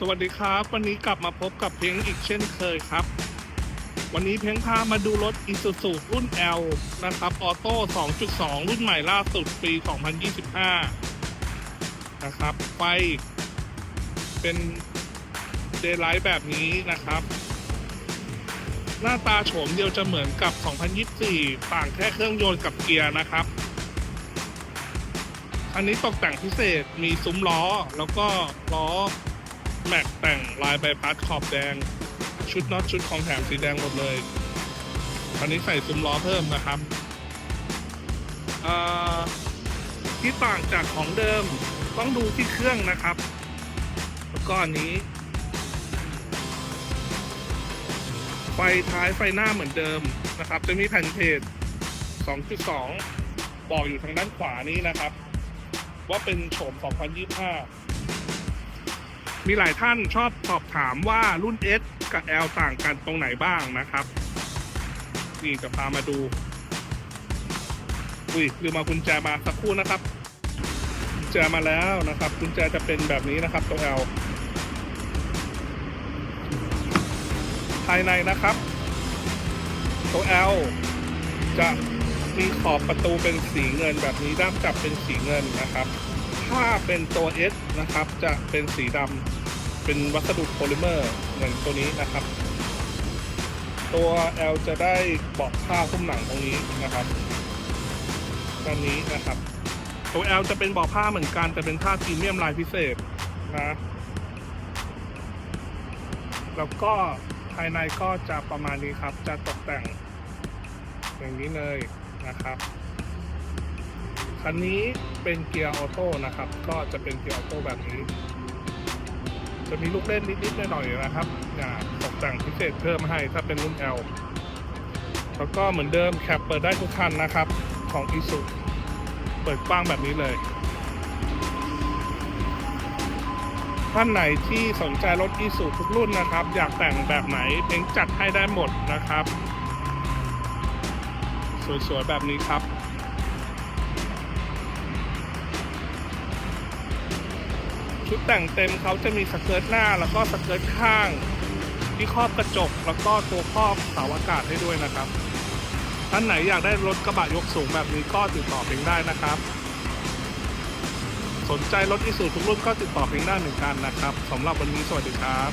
สวัสดีครับ วันนี้กลับมาพบกับเพ้งอีกเช่นเคยครับ วันนี้เพ้งพามาดูรถ Isuzu รุ่น L นะครับออโต้ 2.2 รุ่นใหม่ล่าสุดปี 2025 นะครับ ไฟ เป็นเดย์ไลท์แบบนี้นะครับ หน้าตาโฉมเดียวจะเหมือนกับ 2024 ต่างแค่เครื่องยนต์กับเกียร์นะครับอันนี้ตกแต่งพิเศษมีซุ้มล้อแล้วก็ล้อ แม็กแต่งลายใบพัดขอบแดง ชุดน็อตชุดของแถมสีแดงหมดเลยอันนี้ใส่ซุ้มล้อเพิ่มนะครับที่ต่างจากของเดิมต้องดูที่เครื่องนะครับ แล้วก็อันนี้ ไฟท้ายไฟหน้าเหมือนเดิมนะครับ จะมีแผ่นเพจ2.2 บอกอยู่ทางด้านขวานี้นะครับ ว่าเป็นโฉม 2025 มีหลายท่านชอบสอบถามว่ารุ่น S กับ L ต่างกันตรงไหนบ้างนะครับ นี่จะพามาดู อุ้ยลืมมากุญแจมาสักครู่นะครับกุญแจมาแล้วนะครับกุญแจจะเป็นแบบนี้นะครับตัว L ภายในนะครับ ตัว L จะมีขอบประตูเป็นสีเงินแบบนี้ด้ามจับเป็นสีเงินนะครับ ถ้าเป็นตัว S นะครับ จะเป็นสีดำ เป็นวัสดุโพลิเมอร์เหมือนตัวนี้นะครับ ตัว L จะได้เบาะผ้าคุ้มหนังตรงนี้นะครับด้านนี้นะครับ ตัว L จะเป็นเบาะผ้าเหมือนกันแต่เป็นผ้าพรีเมียมลายพิเศษนะแล้วก็ภายในก็จะประมาณนี้ครับ จะตกแต่ง อย่างนี้เลยนะครับ คันนี้เป็นเกียร์ออโต้นะครับ ก็จะเป็นเกียร์ออโต้แบบนี้ จะมีลูกเล่นนิดๆหน่อยๆนะครับอย่าตกแต่งพิเศษเพิ่มให้ถ้าเป็นรุ่น L แล้วก็เหมือนเดิมแคปเปิดได้ทุกคันนะครับ ของ i s u เปิดกว้างแบบนี้เลยท่านไหนที่สนใจรถ i s u ทุกรุ่นนะครับ อยากแต่งแบบไหนเพ็งจัดให้ได้หมดนะครับ สวยๆ แบบนี้ครับ ชุดแต่งเต็มเขาจะมีสเกิร์ตหน้าแล้วก็สเกิร์ตข้าง ที่ครอบกระจก แล้วก็ตัวครอบเสาอากาศให้ด้วยนะครับท่านไหนอยากได้รถกระบะยกสูงแบบนี้ก็ติดต่อเพียงได้นะครับ สนใจรถอีสูทุกรุ่นก็ติดต่อเพียงได้เหมือนกันนะครับสำหรับวันนี้สวัสดีครับ